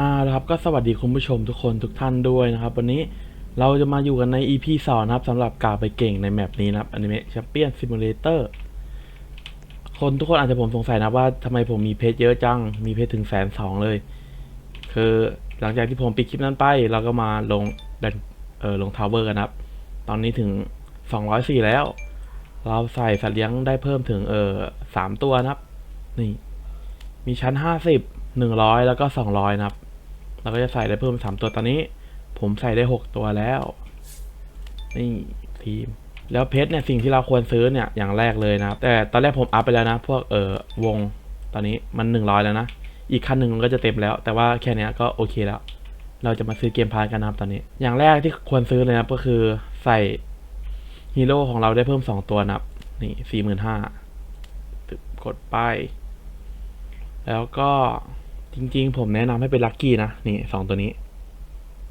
อ่าครับก็สวัสดีคุณผู้ชมทุกคนทุกท่านด้วยนะครับ วันนี้เราจะมาอยู่กันใน EP สองนะครับสำหรับกาไปเก่งในแมปนี้นะครับอนิเมะแชมเปี้ยนซิมูเลเตอร์คนทุกคนอาจจะผมสงสัยนะว่าทำไมผมมีเพจเยอะจัง มีเพจถึงแสนสองเลย คือหลังจากที่ผมปิดคลิปนั้นไป เราก็มาลงดันเออลงทาวเวอร์กันครับ ตอนนี้ถึง 204 แล้ว เราใส่สัตว์เลี้ยงได้เพิ่มถึงเออสามตัวนะครับ นี่ มีชั้น 50 100 แล้วก็ 200 นะครับ เราก็จะใส่ได้เพิ่มสามตัวตอนนี้ ผมใส่ได้6ตัวแล้ว นี่ทีม แล้วเพชรเนี่ยสิ่งที่เราควรซื้อเนี่ยอย่างแรกเลยนะครับ แต่ตอนแรกผมอัพไปแล้วนะ พวกเออวงตอนนี้มัน100แล้วนะ อีกคันหนึ่งมันก็จะเต็มแล้ว แต่ว่าแค่นี้ก็โอเคแล้ว เราจะมาซื้อเกมพาร์กันนะครับตอนนี้ อย่างแรกที่ควรซื้อเลยนะก็คือใส่ฮีโร่ของเราได้เพิ่ม2ตัวนะครับนี่สี่หมื่นห้ากดไป แล้วก็ จริงๆ ผมแนะนำให้เป็นลัคกี้นะ นี่สองตัวนี้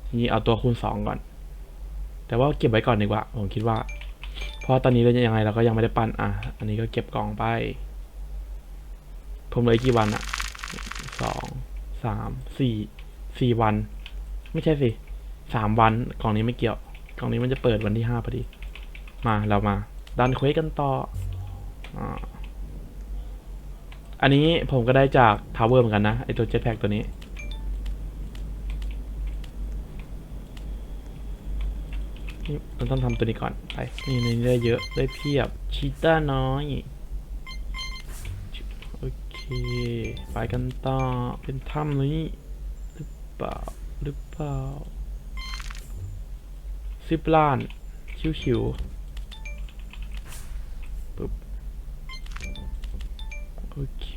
จริงๆเอาตัวคูณสองก่อน แต่ว่าเก็บไว้ก่อนดีกว่า ผมคิดว่า เพราะตอนนี้เรายังไงเราก็ยังไม่ได้ปั้นอะ อันนี้ก็เก็บกล่องไป ผมเลืออีกกี่วันอะสองสามสี่สี่วัน ไม่ใช่สิสามวันกล่องนี้ไม่เกี่ยวกล่องนี้มันจะเปิดวันที่ห้าพอดี มาเรามาดันเควสกันต่ออ่า อันนี้ผมก็ได้จากทาวเวอร์เหมือนกันนะ ไอตัวเจ็ตแพ็กตัวนี้ นี่เราต้องทำตัวนี้ก่อน ไป นี่นี่ได้เยอะ ได้เพียบ ชีต้าน้อย โอเค ไปกันต่อ เป็นถ้ำนี้ หรือเปล่า หรือเปล่าสิบล้าน ชิวๆ โอเค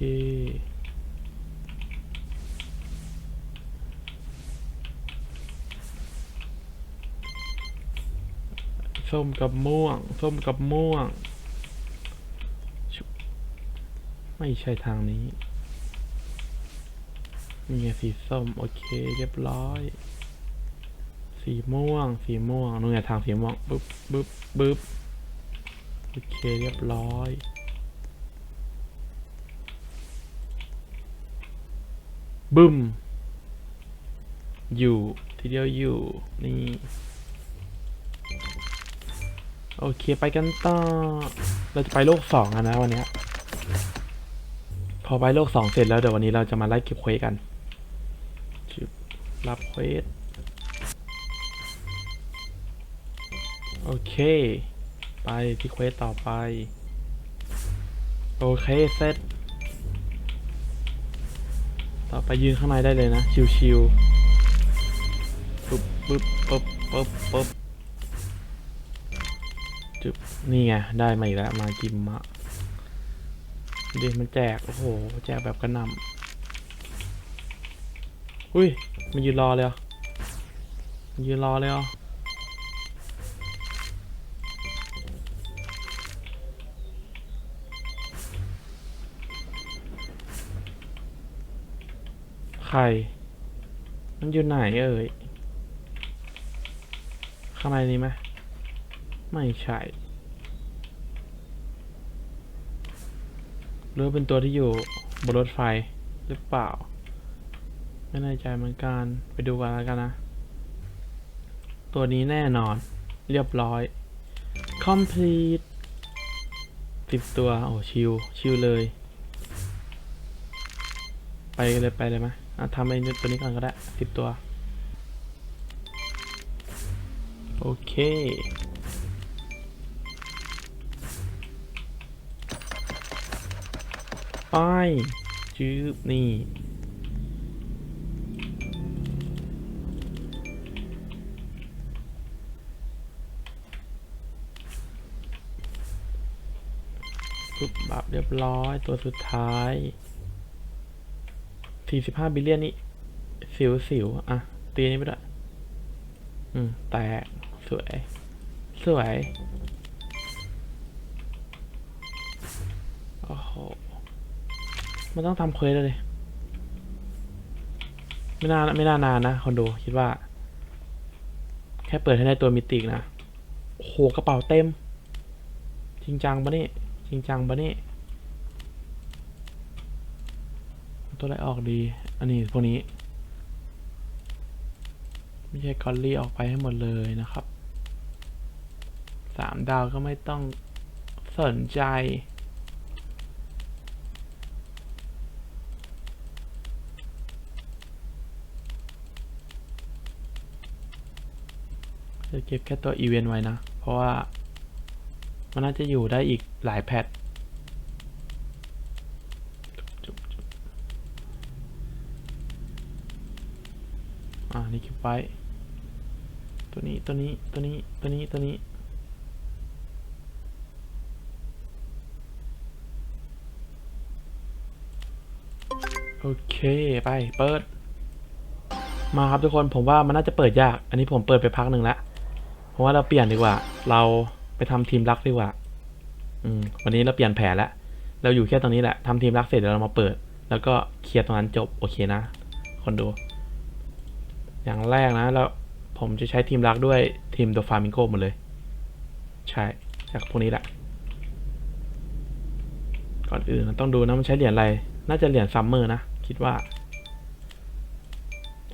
ส้มกับม่วง ส้มกับม่วง ไม่ใช่ทางนี้ มีสีส้ม โอเค เรียบร้อย สีม่วง สีม่วงนู่นไงทางสีม่วงปึ๊บปึ๊บปึ๊บโอเค เรียบร้อย บึ้ม อยู่ ทีเดียวอยู่ นี่ โอเคไปกันต่อ เราจะไปโลกสองอะนะวันนี้พอไปโลกสองเสร็จแล้วเดี๋ยววันนี้เราจะมาไล่เก็บเควสกันรับเควสโอเค ไปที่เควสต่อไป โอเค เสร็จ ต่อไปยืนข้างในได้เลยนะ ชิวๆปึ๊บปึ๊บปึ๊บปึ๊บปึ๊บจุบนี่ไง ได้มาอีกแล้ว มากิมมะเดี๋ยวมันแจก โอ้โห แจกแบบกระนำอุ้ย มันยืนรอเลยอมันยืนรอเลยอะ ใคร มันอยู่ไหนเอ่ย ข้างในนี้ไหมไม่ใช่หรือเป็นตัวที่อยู่บนรถไฟหรือเปล่า ไม่แน่ใจเหมือนกันไปดูกันแล้วกันนะ ตัวนี้แน่นอนเรียบร้อย complete สิบตัว โอ้ ชิว ชิวเลย ไปเลยไปเลยไหมอะทำไอ้ตัวนี้ก่อนก็ได้สิบตัว โอเค ไปจืบนี่ปุ๊บบับเรียบร้อยตัวสุดท้าย 45บิลเลียนนี่สิวสิวอะ ตีนี้ไปด้วยอืม แตก สวย สวย โอ้โห มันต้องทำเควสเลย ไม่น่าไม่น่านานนะคอนโด คิดว่า แค่เปิดให้ได้ตัวมิติกนะ โอ้โห กระเป๋าเต็ม จริงจังปะนี่ จริงจังปะนี่ ตัวอะไรออกดี อันนี้พวกนี้ ไม่ใช่กอลลี่ออกไปให้หมดเลยนะครับสามดาวก็ไม่ต้องสนใจ จะเก็บแค่ตัวอีเวนต์ไว้นะ เพราะว่ามันน่าจะอยู่ได้อีกหลายแพทจุ๊บจุ๊บอ่า นี่เก็บไว้ ตัวนี้ตัวนี้ตัวนี้ตัวนี้ตัวนี้ โอเคไปเปิด มาครับทุกคนผมว่ามันน่าจะเปิดยาก อันนี้ผมเปิดไปพักหนึ่งแล้วเพราะว่าเราเปลี่ยนดีกว่า เราไปทำทีมรักดีกว่า อืมวันนี้เราเปลี่ยนแผนแล้วเราอยู่แค่ตรงนี้แหละทำทีมรักเสร็จเดี๋ยวเรามาเปิด แล้วก็เคลียร์ตรงนั้นจบโอเคนะ คนดู อย่างแรกนะ แล้วผมจะใช้ทีมรักด้วยทีมโดฟามิงโกหมดเลย ใช่จากพวกนี้แหละ ก่อนอื่นต้องดูนะมันใช้เหรียญอะไร น่าจะเหรียญซัมเมอร์นะ คิดว่า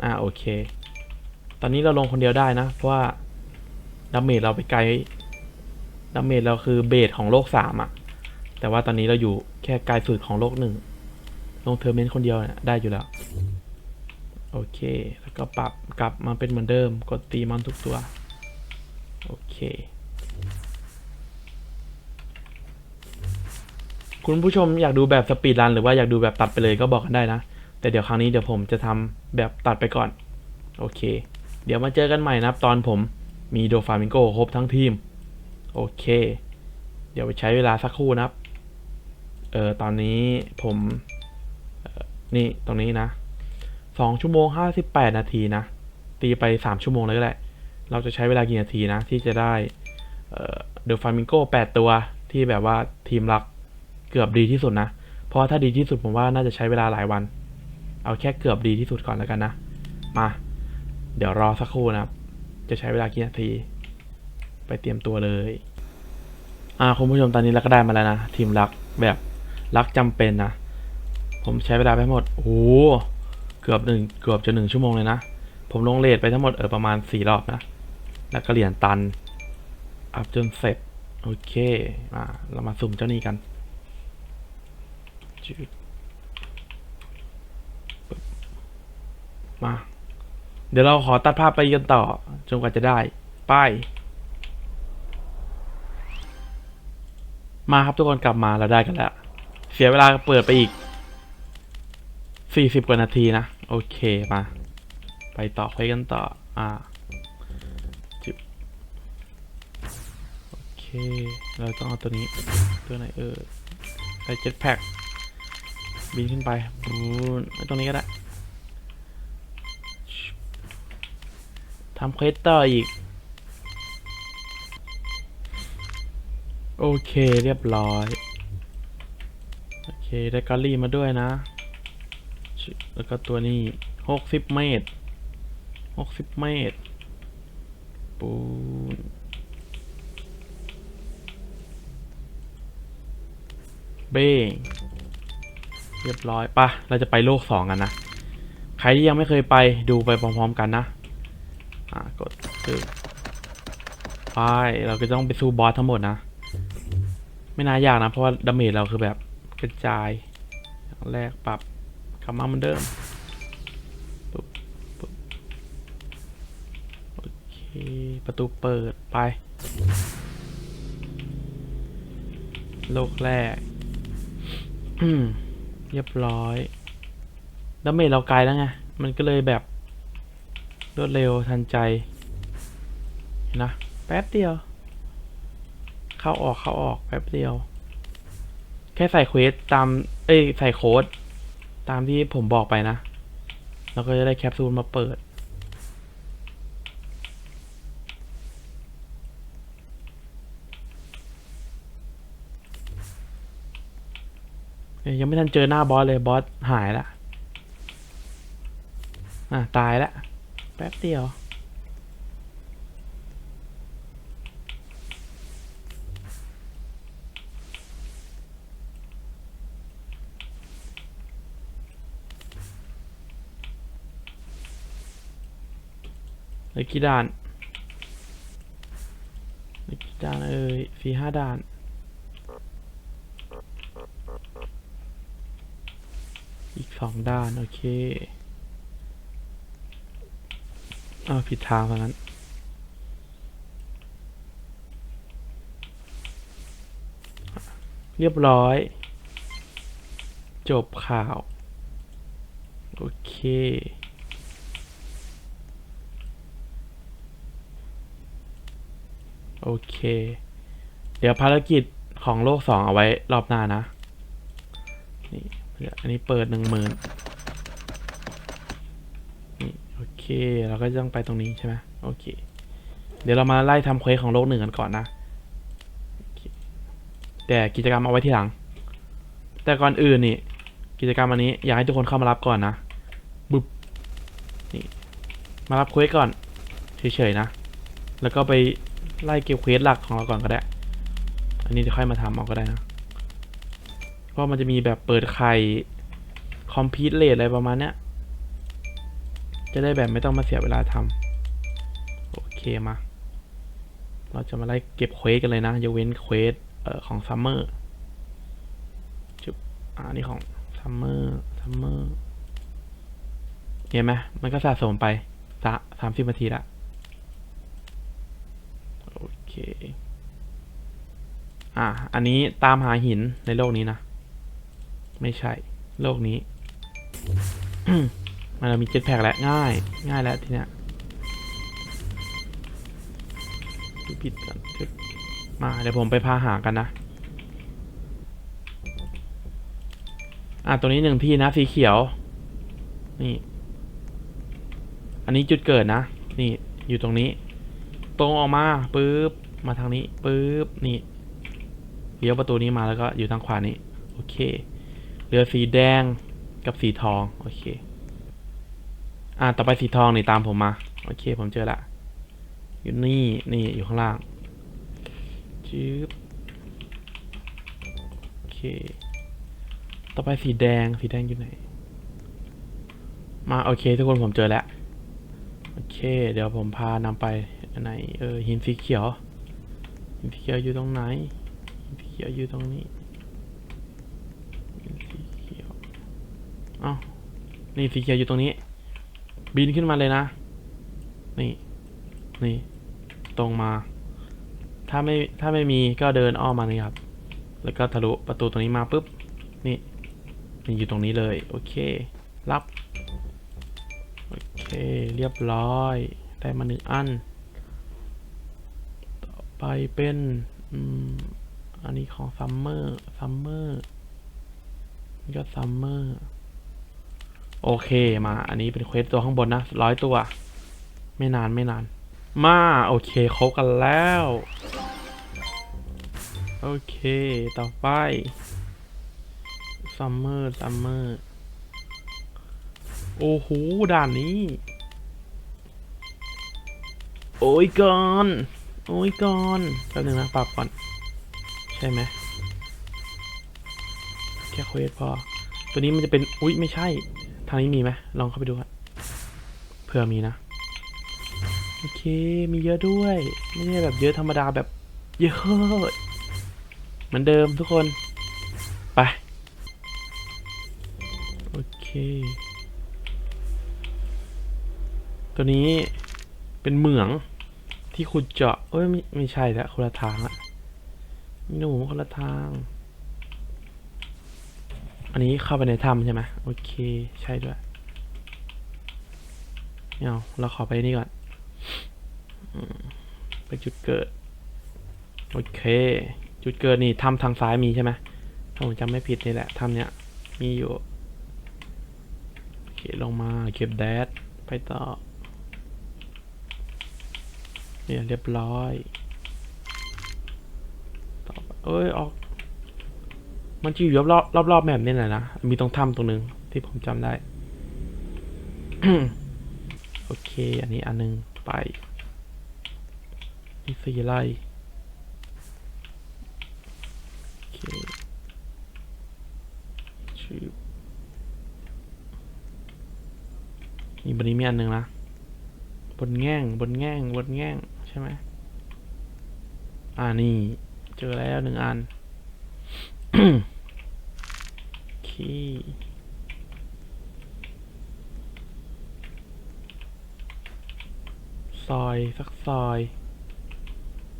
อ่าโอเค ตอนนี้เราลงคนเดียวได้นะ เพราะว่าดาเมจเราไปไกลดาเมจเราคือเบสของโลกสามอะแต่ว่าตอนนี้เราอยู่แค่ไกลสุดของโลกหนึ่งลงเทอร์เมนต์คนเดียวนี่ยได้อยู่แล้ว โอเค แล้วก็ปรับกลับมาเป็นเหมือนเดิม กดตีมอนทุกตัว โอเคคุณผู้ชมอยากดูแบบสปีดรันหรือว่าอยากดูแบบตัดไปเลยก็บอกกันได้นะ แต่เดี๋ยวครั้งนี้เดี๋ยวผมจะทำแบบตัดไปก่อน โอเค เดี๋ยวมาเจอกันใหม่นะครับตอนผมมีโดฟามิงโกครบทั้งทีม โอเค เดี๋ยวไปใช้เวลาสักครู่นะครับ เออตอนนี้ผมออนี่ตรงนี้นะ สองชั่วโมงห้าสิบแปดนาทีนะ ตีไปสามชั่วโมงเลยก็ได้เราจะใช้เวลากี่นาทีนะ ที่จะได้เดอะฟามิงโก้แปดตัวที่แบบว่าทีมรักเกือบดีที่สุดนะ เพราะถ้าดีที่สุดผมว่าน่าจะใช้เวลาหลายวัน เอาแค่เกือบดีที่สุดก่อนแล้วกันนะ มา เดี๋ยวรอสักครู่นะครับ จะใช้เวลากี่นาที ไปเตรียมตัวเลย อ่าคุณผู้ชมตอนนี้เราก็ได้มาแล้วนะ ทีมรักแบบรักจำเป็นนะ ผมใช้เวลาไปหมด โอ้ เกือบหนึ่งเกือบจะหนึ่งชั่วโมงเลยนะ ผมลงเลทไปทั้งหมดเออประมาณสี่รอบนะ แล้วก็เหรียญตัน อัพจนเสร็จ โอเคมาเรามาสุ่มเจ้านี้กันมา เดี๋ยวเราขอตัดภาพไปกันต่อ จนกว่าจะได้ไปมาครับทุกคนกลับมาเราได้กันแล้ว เสียเวลาเปิดไปอีกสี่สิบกว่านาทีนะ โอเคมาไปต่อคุยกันต่อ อ่าจิบโอเค เราต้องเอาตัวนี้ ตัวไหนเออใส่เจ็ตแพ็กบินขึ้นไปบูนตรงนี้ก็ได้ทำเควสต่ออีก โอเคเรียบร้อย โอเค ได้กอลลี่มาด้วยนะ แล้วก็ตัวนี้หกสิบเมตรหกสิบเมตร ปูนเบ้งเรียบร้อยปะเราจะไปโลกสองกันนะ ใครที่ยังไม่เคยไปดูไปพร้อมๆกันนะ อ่ากดคือไปเราก็ต้องไปสู้บอสทั้งหมดนะ ไม่น่ายากนะ เพราะว่าดาเมจเราคือแบบกระจาย แรกปรับ กลับมาเหมือนเดิมปุ๊บปุ๊บโอเคประตูเปิดไป โลกแรกเรียบร้อยดาเมจเราไกลแล้วไง มันก็เลยแบบรวดเร็วทันใจ เห็นนะ แป๊บเดียว เข้าออกเข้าออกแป๊บเดียว แค่ใส่เควสตาม เอ้ย ใส่โค้ด ตามที่ผมบอกไปนะเราก็จะได้แคปซูลมาเปิดยยังไม่ทันเจอหน้าบอสเลยบอสหายละอะ ตายละ แป๊บเดียว เหลยกี่ด่านเหลยกี่ด่านเอ้ยสี่ห้าด่านอีกสองด้าน โอเคอ้าผิดทางซะงั้น เรียบร้อย จบข่าว โอเค โอเค เดี๋ยวภารกิจของโลกสองเอาไว้รอบหน้านะ นี่อันนี้เปิดหนึ่งหมื่นนี่โอเค เราก็ต้องไปตรงนี้ใช่ไหมโอเค เดี๋ยวเรามาไล่ทำเควสของโลกหนึ่งกันก่อนนะ แต่กิจกรรมเอาไว้ที่หลัง แต่ก่อนอื่นนี่กิจกรรมอันนี้อยากให้ทุกคนเข้ามารับก่อนนะบึบนี่มารับเควสก่อนเฉยๆนะ แล้วก็ไป ไล่เก็บเควสหลักของเราก่อนก็ได้ อันนี้เดี๋ยวค่อยมาทำเอาก็ได้นะ เพราะมันจะมีแบบเปิดไข่คอมพิวต์เลทอะไรประมาณเนี้ย จะได้แบบไม่ต้องมาเสียเวลาทำโอเคมา เราจะมาไล่เก็บเควสกันเลยนะยกเว้นเควสเอ่อของซัมเมอร์จุบอ่านี่ของซัมเมอร์ซัมเมอร์เห็นไหมมันก็สะสมไปสะสามสิบนาทีละ เคอะอันนี้ตามหาหินในโลกนี้นะ ไม่ใช่ โลกนี้มันเรามีเจ็ตแพกแล้วง่าย ง่ายแล้วทีเนี้ยปิดก่อนมาเดี๋ยวผมไปพาหากันนะ อะตรงนี้หนึ่งที่นะสีเขียว นี่ อันนี้จุดเกิดนะ นี่อยู่ตรงนี้ ตรงออกมาปุ๊บ มาทางนี้ปุ๊บนี่เลี้ยวประตูนี้มาแล้วก็อยู่ทางขวานี้โอเคเหลือสีแดงกับสีทองโอเค อ่าต่อไปสีทองนี่ตามผมมาโอเค ผมเจอละอยู่นี่นี่อยู่ข้างล่างจึ๊บโอเค ต่อไปสีแดงสีแดงอยู่ไหน มาโอเค ทุกคนผมเจอแล้วโอเค เดี๋ยวผมพานำไปอันไหนเออหินสีเขียว สีเขียวอยู่ตรงไหนหินสีเขียวอยู่ตรงนี้หินสีเขียวเอ้านี่สีเขียวอยู่ตรงนี้ บินขึ้นมาเลยนะ นี่ นี่ ตรงมา ถ้าไม่ ถ้าไม่มีก็เดินอ้อมมานี่ครับ แล้วก็ทะลุประตูตรงนี้มาปุ๊บ นี่นี่อยู่ตรงนี้เลย โอเค รับ โอเค เรียบร้อย ได้มาหนึ่งอัน ไปเป็นอันนี้ของซัมเมอร์ซัมเมอร์นี่ก็ซัมเมอร์โอเคมา อันนี้เป็นเควสตัวข้างบนนะร้อยตัว ไม่นานไม่นาน มา โอเคครบกันแล้ว โอเค ต่อไปซัมเมอร์ซัมเมอร์โอ้โหด่านนี้ โอ้ยก่อน โอ้ยก่อนแป๊บนึงนะปรับก่อน ใช่ไหมแค่เควสพอ ตัวนี้มันจะเป็น อุ๊ยไม่ใช่ ทางนี้มีไหมลองเข้าไปดูครับเผื่อมีนะ โอเค มีเยอะด้วย ไม่ใช่แบบเยอะธรรมดาแบบเยอะ เหมือนเดิมทุกคน ไป โอเค ตัวนี้เป็นเหมือง ที่ขุดเจาะเอ้ยไม่ไม่ใช่ละคนละทางละหนูคนละทาง อันนี้เข้าไปในถ้ำใช่ไหมโอเคใช่ด้วยเอาเราขอไปนี่ก่อนอไปจุดเกิด โอเค จุดเกิดนี่ถ้ำทางซ้ายมีใช่ไหมถ้าผมจำไม่ผิดนี่แหละถ้ำเนี้ยมีอยู่โอเคลงมาเก็บแดดไปต่อ เนี่ยเรียบร้อยต่อไปเอ้ยออก มันจะอยู่รอบรอบรอบๆแบบนี้แหละนะ มีตรงถ้ำตรงนึงที่ผมจำได้ โอเค อันนี้อันหนึงไปนี่สี่ไร่โอเคชื่อนี่บันนี้มีอันหนึ่งนะ บนแง่ง บนแง่ง บนแง่ง ช่ไหมอ่านี่ เจอแล้วหนึ่งอันโอเคซอยสักซอย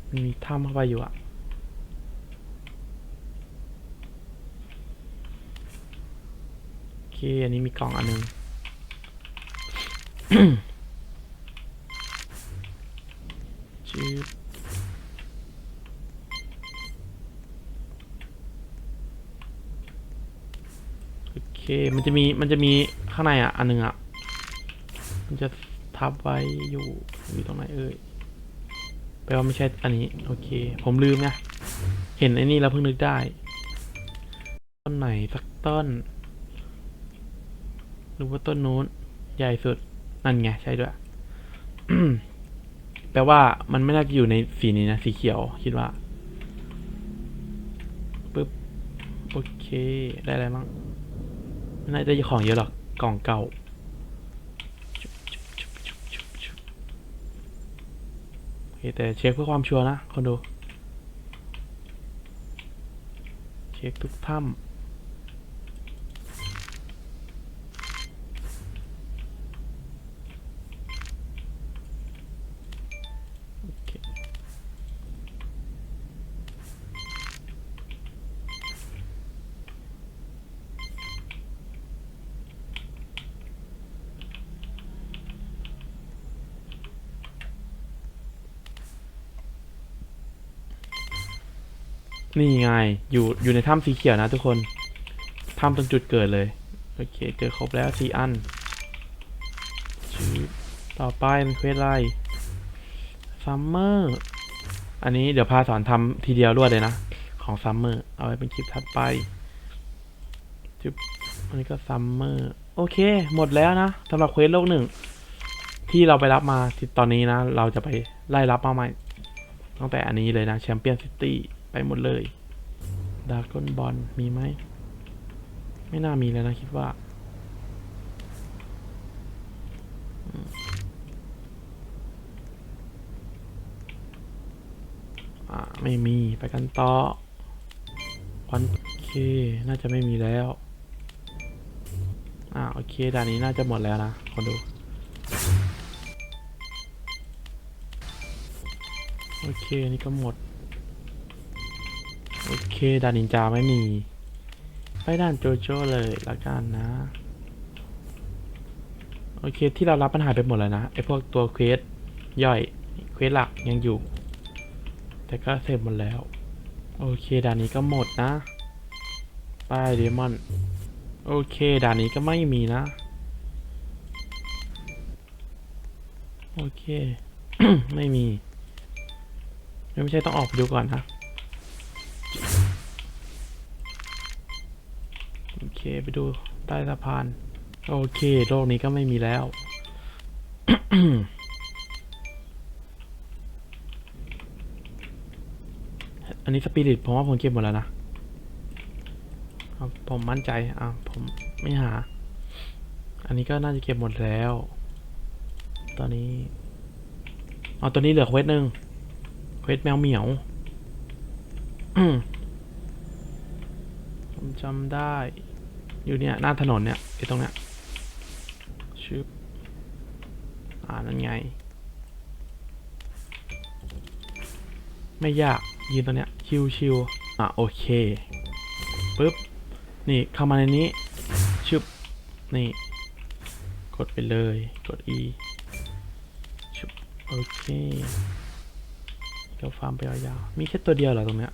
มันมีถ้ำเข้าไปอยู่อะโอเค อันนี้มีกล่องอันหนึง ชืบโอเค มันจะมีมันจะมีข้างในอะ อันหนึงอะ มันจะทับไว้อยู่อยู่ตรงไหนเอ่ยแปลว่าไม่ใช่อันนี้ โอเค ผมลืมไงเห็นไอ้นี่แล้วเพิ่งนึกได้ ต้นไหนสักต้นหรือว่าต้นนู้น ใหญ่สุด นั่นไง ใช่ด้วย แปลว่ามันไม่น่าจะอยู่ในสีนี้นะ สีเขียว คิดว่าปึ๊บ โอเค ได้อะไรบ้าง ไม่น่าจะของเยอะหรอก กล่องเก่าโอเคแต่เช็คเพื่อความชัวร์นะคนดู เช็คทุกถ้ำ นี่ไงอยู่อยู่ในถ้ำสีเขียวนะทุกคนถ้ำตรงจุดเกิดเลย โอเค เจอครบแล้วสี่อัน ต่อไปเป็นเควสอะไรซัมเมอร์ อันนี้เดี๋ยวพาสอนทำทีเดียวรวดเลยนะ ของซัมเมอร์ เอาไว้เป็นคลิปถัดไปจึบอันนี้ก็ซัมเมอร์ โอเค หมดแล้วนะสำหรับเควสโลกหนึ่ง ที่เราไปรับมาตอนนี้นะ เราจะไปไล่รับมาใหม่ตั้งแต่อันนี้เลยนะแชมเปี้ยนซิตี้ไปหมดเลย ดาร์กอนบอลมีไหม ไม่น่ามีแล้วนะ คิดว่า อ่า ไม่มีไปกันต่อวันเค น่าจะไม่มีแล้ว อ่า โอเค ด่านนี้น่าจะหมดแล้วนะคนดู โอเค นี่ก็หมด โอเคดานินจาไม่มี ไปด่านโจโจ้เลยละกันนะ โอเคที่เรารับปัญหายไปหมดแล้วนะไอพวกตัวเควสย่อยเควสหลักยังอยู่ แต่ก็เสร็จหมดแล้ว โอเคด่านนี้ก็หมดนะไปเดมอนโอเค ด่านนี้ก็ไม่มีนะ โอเค ไม่มี ไม่ใช่ต้องออกไปดูก่อนนะ โอเค ไปดูใต้สะพาน โอเค โลกนี้ก็ไม่มีแล้ว อันนี้สปิริตผมว่าผมเก็บหมดแล้วนะผมมั่นใจอะผมไม่หา อันนี้ก็น่าจะเก็บหมดแล้ว ตอนนี้เอาตัวนี้เหลือเควสหนึ่งเควสแมวเหมียวผมจำได้ อยู่เนี่ยหน้าถนนเนี่ยไอ้ตรงเนี้ยชึบอ่านั่นไง ไม่ยากยืนตรงเนี้ยชิวชิวอะโอเคปึ๊บนี่เข้ามาในนี้ชึบนี่กดไปเลยกด E ชึบโอเคเก็ฟาร์มไปยาวๆมีแค่ตัวเดียวเหรอตรงเนี้ย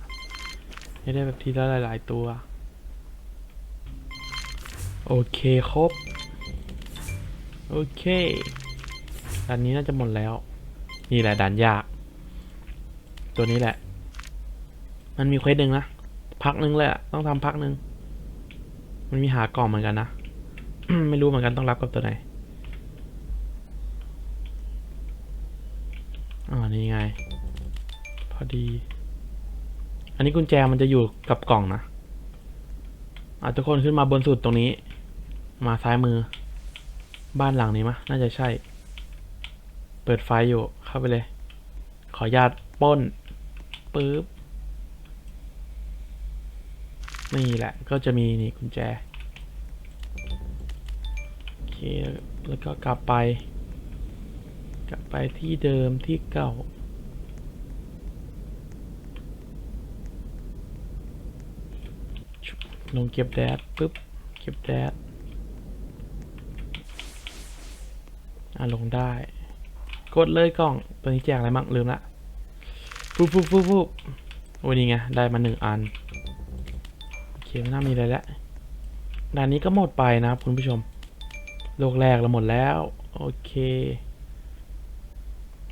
ไม่ได้แบบทีละหลาย ๆ ตัว โอเคครบ โอเคด่านนี้น่าจะหมดแล้ว นี่แหละด่านยาก ตัวนี้แหละ มันมีเควสหนึ่งนะ พักหนึ่งเลยอะต้องทำพักหนึ่ง มันมีหากล่องเหมือนกันนะ ไม่รู้เหมือนกันต้องรับกับตัวไหนอ่านี่ไง พอดี อันนี้กุญแจมันจะอยู่กับกล่องนะอะทุกคนขึ้นมาบนสุดตรงนี้ มาซ้ายมือ บ้านหลังนี้มะ น่าจะใช่ เปิดไฟอยู่ เข้าไปเลย ขออนุญาตป้นปึ๊บ นี่แหละ ก็จะมีนี่กุญแจ โอเค แล้วก็กลับไป กลับไปที่เดิมที่เก่าลงเก็บแดดปุ๊บ เก็บแดด อะลงได้ กดเลยกล่อง ตัวนี้แจกอะไรมั่งลืมละปุ๊บปุ๊บปุ๊บปุ๊บโอ้นี่ไง ได้มาหนึ่งอัน โอเคไม่น่ามีอะไรแล้วด่านนี้ก็หมดไปนะคุณผู้ชม โลกแรกเราหมดแล้ว โอเค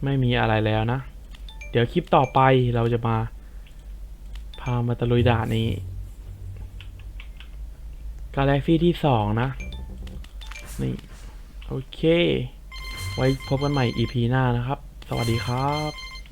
ไม่มีอะไรแล้วนะ เดี๋ยวคลิปต่อไปเราจะมา พามาตะลุยด่านนี้กาแล็กซี่ที่สองนะ นี่ โอเค ไว้พบกันใหม่ EP หน้านะครับ สวัสดีครับ